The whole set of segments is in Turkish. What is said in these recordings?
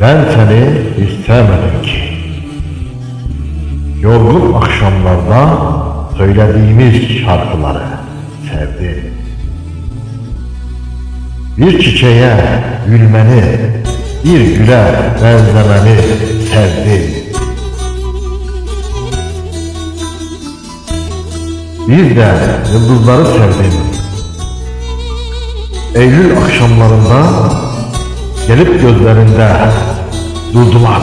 Ben seni istemedim ki. Yorgun akşamlarda söylediğimiz şarkıları sevdim. Bir çiçeğe gülmeni, bir güle benzemeni sevdim. Bir de yıldızları sevdim. Eylül akşamlarında gelip gözlerinde durdular.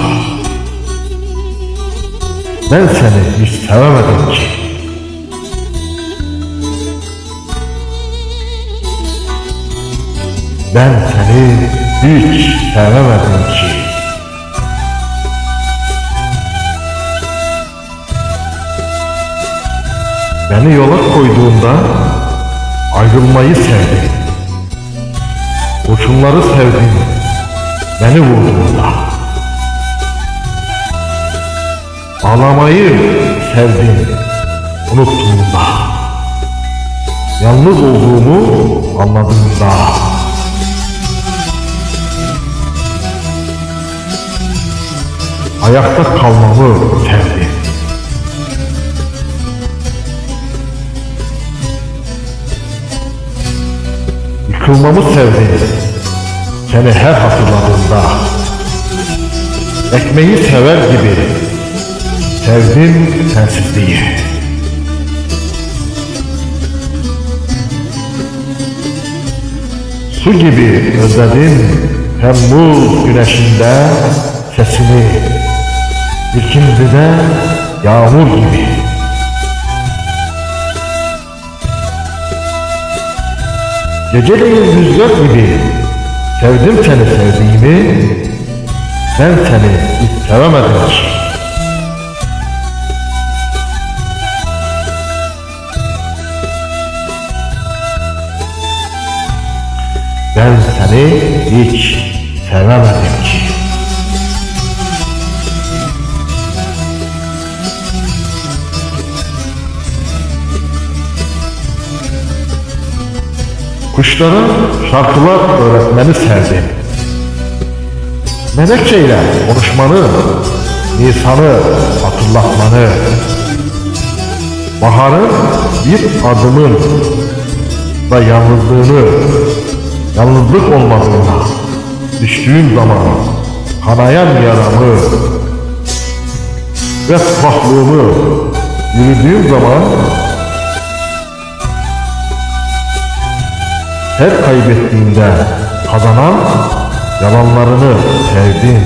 Ben seni hiç sevemedim ki. Ben seni hiç sevemedim ki. Beni yola koyduğunda ayrılmayı sevdim. Kurşunları sevdim. Beni vurduğunda. Ağlamayı sevdim. Unuttuğumda. Yalnız olduğumu anladığımda. Ayakta kalmamı sevdim. Yıkılmamı sevdim. Seni her hatırladığımda. Ekmeği sever gibi sevdim sensizliği. Su gibi özledim Temmuz güneşinde sesini. İkindide yağmur gibi. Geceleyin rüzgar gibi sevdim seni sevdiğimi. Ben seni hiç sevemedim. Ben seni hiç sevemedim ki. Kuşlara şarkılar öğretmeni sevdim. Menekşeyle konuşmanı, Nisan'ı hatırlatmanı, Bahar'ın bir adımın da yalnızlığını, yalnızlık olmadığına düştüğüm zaman kanayan yaramı ve tuhaklığımı yürüdüğüm zaman her kaybettiğinde kazanan yalanlarını sevdim.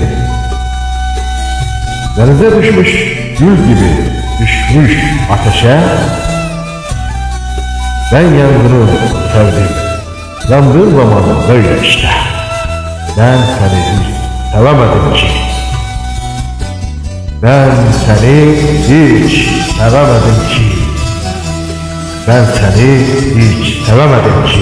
Denize düşmüş gül gibi düşmüş ateşe ben yangını sevdim. Yandığım zaman böyle işte. Ben seni hiç sevemedim ki. Ben seni hiç sevemedim ki. Ben seni hiç sevemedim ki.